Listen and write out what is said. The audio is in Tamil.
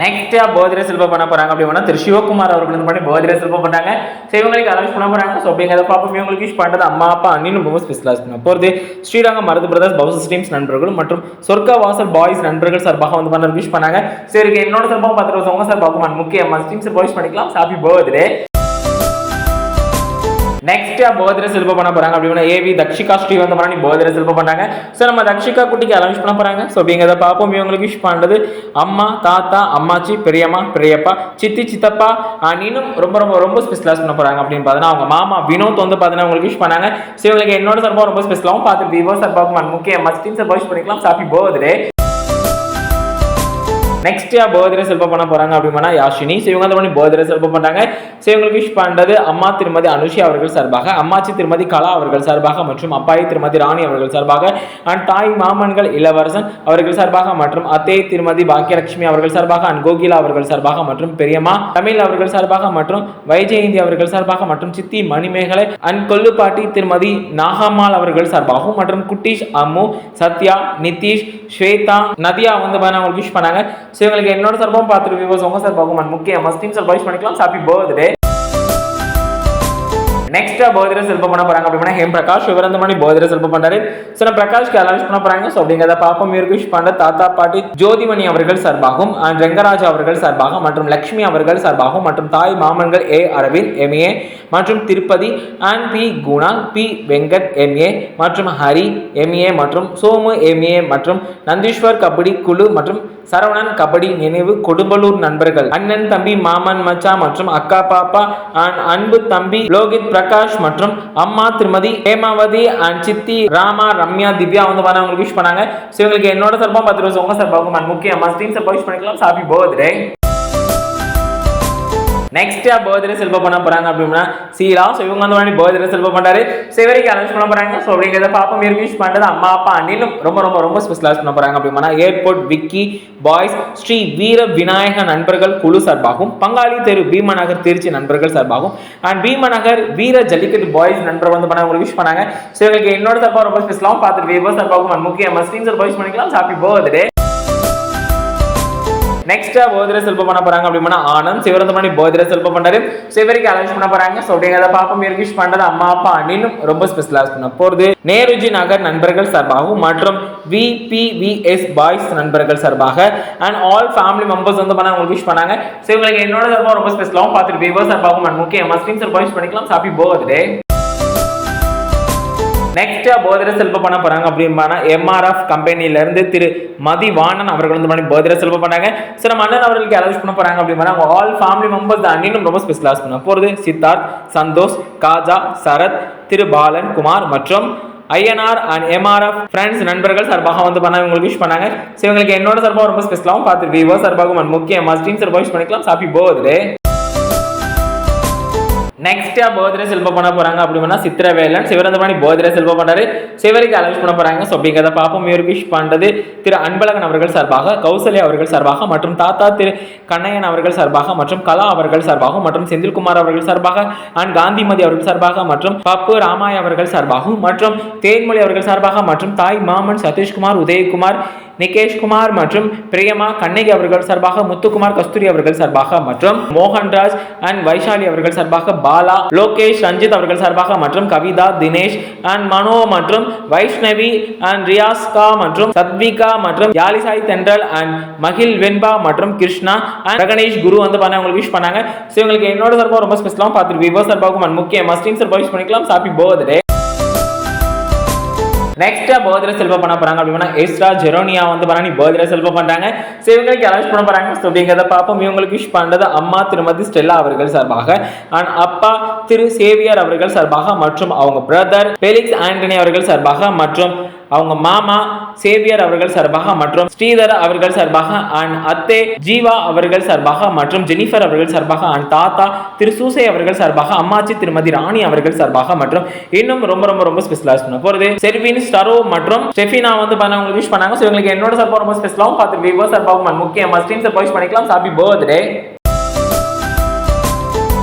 நெக்ஸ்ட்டாக போதிரை சில்பம் பண்ண போகிறாங்க அப்படின்னா திரு சிவகுமார் அவர்கள் வந்து பண்ணி போதிரை சிற்பம் பண்ணாங்க ஸோ இவங்களுக்கு அலவுஸ் பண்ண போகிறாங்க ஸோ அப்படிங்கிறத பார்ப்போம். இவங்களுக்கு விஷ் பண்ணுறது அம்மா அப்பா அண்ணின்னு ரொம்ப ஸ்பெஷலாக பண்ண போகிறது ஸ்ரீரங்கம் மருது பிரதர்ஸ் பவுசஸ் டீம்ஸ் நண்பர்கள் மற்றும் சொர்க்க வாசல் பாய்ஸ் நண்பர்கள் சார்பாக வந்து பண்ணுறது விஷ் பண்ணாங்க. சரி என்னோட சார்பாக பார்த்துட்டு வருஷம் சார் சார்பாக முக்கியமாக டீம்ஸ் பாய்ஸ் பண்ணிக்கலாம். ஹாப்பி பர்த்டே நெக்ஸ்ட் போதிர சில்ப பண்ண போறாங்க அப்படின்னா ஏவி தக்ஷிகா ஸ்ரீ வந்து பண்ணி போதிர சில்ப பண்ணாங்க ஸோ நம்ம தக்ஷிகா குட்டிக்கு அலவிஷ் பண்ண போறாங்க? ஸோ அப்படிங்கிறத பார்ப்போம். இவங்களுக்கு விஷ் பண்ணுறது அம்மா தாத்தா அம்மாச்சி பெரியம்மா பெரியப்பா சித்தி சித்தப்பா ஆஹ் இன்னும் ரொம்ப ரொம்ப ரொம்ப ஸ்பெஷலாக பண்ண போறாங்க அப்படின்னு பார்த்தீங்கன்னா அவங்க மாமா வினோத் வந்து பார்த்தீங்கன்னா உங்களுக்கு விஷ் பண்ணாங்க. ஸோ இவங்களுக்கு என்னோட சார்பாக ரொம்ப ஸ்பெஷலாகவும் பார்த்து விவோ சார்பாக முக்கிய மஸ்டின் சார் விஷ் பண்ணிக்கலாம். சாப்பி பர்த்டே நெக்ஸ்ட் பர்த்டே செல்ப பண்ண போறாங்க அப்படின்னா யாஷினி. ஸோ இவங்க வந்து பர்த்டே செல்ப பண்றாங்க. ஸோ இவங்களுக்கு விஷ் பண்றது அம்மா திருமதி அனுஷி அவர்கள் சார்பாக அம்மாச்சி திருமதி கலா அவர்கள் சார்பாக மற்றும் அப்பாயி திருமதி ராணி அவர்கள் சார்பாக அண்ட் தாய் மாமன்கள் இளவரசன் அவர்கள் சார்பாக மற்றும் அத்தை திருமதி பாக்கியலட்சுமி அவர்கள் சார்பாக அண்ட் கோகிலா அவர்கள் சார்பாக மற்றும் பெரியம்மா தமிழ் அவர்கள் சார்பாக மற்றும் வைஜெயந்தி அவர்கள் சார்பாக மற்றும் சித்தி மணிமேகலை அண்ட் கொல்லுப்பாட்டி திருமதி நாகம்மாள் அவர்கள் சார்பாகவும் மற்றும் குட்டீஷ் அம்மு சத்யா நிதிஷ் ஸ்வேதா நதியா வந்து அவங்களுக்கு விஷ் பண்ணாங்க. ஸோ இவங்களுக்கு என்னோட சார்பாகவும் பார்த்துட்டு வியூவர்ஸ் உங்கள் சார்பாகவும் and முக்கிய மஸ்டீம் சார் விஷ் பண்ணிக்கலாம். ஹாப்பி பர்த்டே நெக்ஸ்ட் போதிர செல்ப பண்ண போறாங்க அப்படின்னா ஹேம் பிரகாஷ் இவர் போதிர மணி பர்த்டே செல்ப பண்றாரு. ஸோ நம்ம பிரகாஷ்க்கு அலௌன்ஸ் பண்ண போறாங்க. ஸோ அப்படிங்கிறத பாப்பம் இவருக்கு விஷ் தாத்தா பாட்டி ஜோதிமணி அவர்கள் சார்பாகவும் அண்ட் ரெங்கராஜ் அவர்கள் சார்பாக மற்றும் லக்ஷ்மி அவர்கள் சார்பாகவும் மற்றும் தாய் மாமன்கள் ஏ. அரவிந்த் எம்ஏ மற்றும் Tirupati and B. Guna B. Venkat MA மற்றும் ஹரி எம்ஏ மற்றும் சோமு எம்ஏ மற்றும் நந்தீஸ்வர் கபடி குழு மற்றும் சரவணன் கபடி நினைவு கொடும்பலூர் நண்பர்கள். அண்ணன் தம்பி மாமன் மச்சா மற்றும் அக்கா பாப்பா அண்ட் அன்பு தம்பி லோகித் பிரகாஷ் மற்றும் அம்மா திருமதி ஹேமாவதி அண்ட் சித்தி ராமா ரம்யா திவ்யா வந்து பண்ண அவங்களுக்கு விஷ் பண்ணாங்க. ஸோ இவங்களுக்கு என்னோட சார்பாக பத்து ரூபா உங்க சார்பாக and முக்கிய அம்மா சார்பாக விஷ் பண்ணிக்கலாம். ஹாப்பி பர்த்டே நெக்ஸ்ட் பர்த்டே செல்ப பண்ண போறாங்க அப்படின்னா சீலா. ஸோ இவங்க வந்து மாதிரி பர்த்டே செல்ப பண்றாரு. சிவரிக்கு அனௌன்ஸ் பண்ண போறாங்க. ஸோ அப்படிங்கிறத பாப்பா இருக்கு விஷ் பண்றது அம்மா அப்பா அண்ணிலும் ரொம்ப ரொம்ப ரொம்ப ஸ்பெஷலாக பண்ண போறாங்க அப்படின்னா ஏர்போர்ட் விக்கி பாய்ஸ் ஸ்ரீ வீர விநாயக நண்பர்கள் குழு சார்பாகவும் பங்காளி தெரு பீமநகர் திருச்சி நண்பர்கள் சார்பாகவும் அண்ட் பீமநகர் வீர ஜல்லிக்கட்டு பாய்ஸ் நண்பர் வந்து பண்ண உங்களுக்கு விஷ் பண்ணாங்க. ஸோ இவங்களுக்கு என்னோட தப்பா ரொம்ப ஸ்பெஷலாகவும் பார்த்துட்டு வீவர் சார்பாகவும் and முக்கிய மஸ்டீம் சார் பாய்ஸ் பண்ணிக்கலாம். ஹாப்பி பர்த்டே நெக்ஸ்டா போதிரை செல்பம் பண்ண போறாங்க அப்படின்னா ஆனந்த் சிவரந்தமணி போதிரை செல்பம் பண்றாரு. சிவரிக்கு அலௌன்ஸ் பண்ண போறாங்க. ஸோ அப்படிங்கிறத பாப்போம் இருக்கு பண்றது அம்மா அப்பா அண்ணினும் ரொம்ப ஸ்பெஷலாக பண்ண போறது. நேருஜி நகர் நண்பர்கள் சார்பாகவும் மற்றும் விபிவிஎஸ் பாய்ஸ் நண்பர்கள் சார்பாக. அண்ட் ஆல் ஃபேமிலி மெம்பர்ஸ் வந்து பண்ண உங்களுக்கு விஷ் பண்ணாங்க. ஸோ இவங்களுக்கு என்னோட சார்பாக ரொம்ப ஸ்பெஷலாகவும் பார்த்துட்டு விவோ சார்பாகவும் and முக்கிய மஸ்லிம் சார் பாய்ஸ் பண்ணிக்கலாம். ஹாப்பி பர்த்டே நெக்ஸ்ட்டாக போதிர செல்ப பண்ண போகிறாங்க அப்படின்னா எம்ஆர்எஃப் கம்பெனியிலேருந்து திரு திரு மதிவாணன் அவர்கள் வந்து பண்ணி போதிர செல்ப பண்ணாங்க. சில மன்னன் அவர்களுக்கு அலவுஸ் பண்ண போகிறாங்க அப்படின்னா ஆல் ஃபேமிலி மெம்பர்ஸ் அன்னினும் ரொம்ப ஸ்பெஷலாக பண்ண போகிறது சித்தார்த் சந்தோஷ் காஜா சரத் திரு பாலன் குமார் மற்றும் ஐஎன்ஆர் அண்ட் எம்ஆர்எஃப் ஃப்ரெண்ட்ஸ் நண்பர்கள் சார்பாக வந்து பண்ண உங்களுக்கு விஷ் பண்ணாங்க. ஸோ இவங்களுக்கு என்னோட சார்பாக ரொம்ப ஸ்பெஷலாகவும் பார்த்து விவோ சார்பாகவும் அண்ட் முக்கிய மஸ்டின் சார்பாக விஷ் பண்ணிக்கலாம். ஹாப்பி பர்த்டே நெக்ஸ்ட்டாக பர்த்டே செல்ப பண்ண போகிறாங்க அப்படின்னா சித்திரவேலன் சிவரந்தபாணி பர்த்டே செல்ப பண்ணாரு சிவரிக்கு அலவுஸ் பண்ண போகிறாங்க ஸோ அப்படிங்கிறத பார்ப்போம். இவருக்கு விஷ் பண்ணுறது திரு அன்பழகன் அவர்கள் சார்பாக கௌசல்யா அவர்கள் சார்பாக மற்றும் தாத்தா திரு கண்ணையன் அவர்கள் சார்பாக மற்றும் கலா அவர்கள் சார்பாக மற்றும் செந்தில்குமார் அவர்கள் சார்பாக அண்ட் காந்திமதி அவர்கள் சார்பாக மற்றும் பப்பு ராமாய் அவர்கள் சார்பாகவும் மற்றும் தேன்மொழி அவர்கள் சார்பாக மற்றும் தாய் மாமன் சதீஷ்குமார் உதயகுமார் நிகேஷ்குமார் மற்றும் பிரியமா கண்ணகி அவர்கள் சார்பாக முத்துக்குமார் கஸ்தூரி அவர்கள் சார்பாக மற்றும் மோகன்ராஜ் அண்ட் வைஷாலி அவர்கள் சார்பாக பாலா லோகேஷ் ரஞ்சித் அவர்கள் சார்பாக மற்றும் கவிதா தினேஷ் அண்ட் மனோ மற்றும் வைஷ்ணவி அண்ட் ரியாஸ்கா மற்றும் சத்விகா மற்றும் யாலிசாய் தென்றல் அண்ட் மகில் வெண்பா மற்றும் கிருஷ்ணா அண்ட் பிரகணேஷ் குரு வந்து பண்ண உங்களுக்கு விஷ் பண்ணாங்க. ஸோ உங்களுக்கு என்னோட சார்பாக ரொம்ப ஸ்பெஷலாக பார்த்துட்டு விவோ சார்பாகவும் அண்ட் முக்கிய மஸ்டின் சார்பாக விஷ் பண்ணிக்கலாம். சாப்பி பர்த்டே நெக்ஸ்ட் பர்த்டே செல்ப பண்ண போகிறாங்க அப்படின்னா எஸ்ட்ரா ஜெரோனியா வந்து பண்ணி பர்த்டே செல்ப பண்றாங்க. சரி இவங்களுக்கு அலௌன்ஸ் பண்ண போகிறாங்க ஸோ அப்படிங்கிறத பார்ப்போம். இவங்களுக்கு விஷ் பண்றது அம்மா திருமதி ஸ்டெல்லா அவர்கள் சார்பாக. அண்ட் அப்பா திரு சேவியர் அவர்கள் சார்பாக மற்றும் அவங்க பிரதர் பெலிக்ஸ் ஆண்டனி அவர்கள் சார்பாக மற்றும் அவங்க மாமா சேவியர் அவர்கள் சார்பாக மற்றும் ஸ்ரீதர் அவர்கள் சார்பாக அண்ட் அத்தே ஜீவா அவர்கள் சார்பாக மற்றும் ஜெனிஃபர் அவர்கள் சார்பாக அண்ட் தாத்தா திரு சூசை அவர்கள் சார்பாக அம்மாச்சி திருமதி ராணி அவர்கள் சார்பாக மற்றும் இன்னும் ரொம்ப ரொம்ப ரொம்ப ஸ்பெஷலாக சொன்ன போகிறது செர்வின் ஸ்டரோ மற்றும் ஸ்டெஃபினா வந்து பண்ண உங்களுக்கு விஷ் பண்ணாங்க. ஸோ இவங்களுக்கு என்னோட சார்பாக ரொம்ப ஸ்பெஷலாகவும் பார்த்து விவோ சார்பாகவும் முக்கியமாக ஸ்ட்ரீம் சார் விஷ் பண்ணிக்கலாம். Happy birthday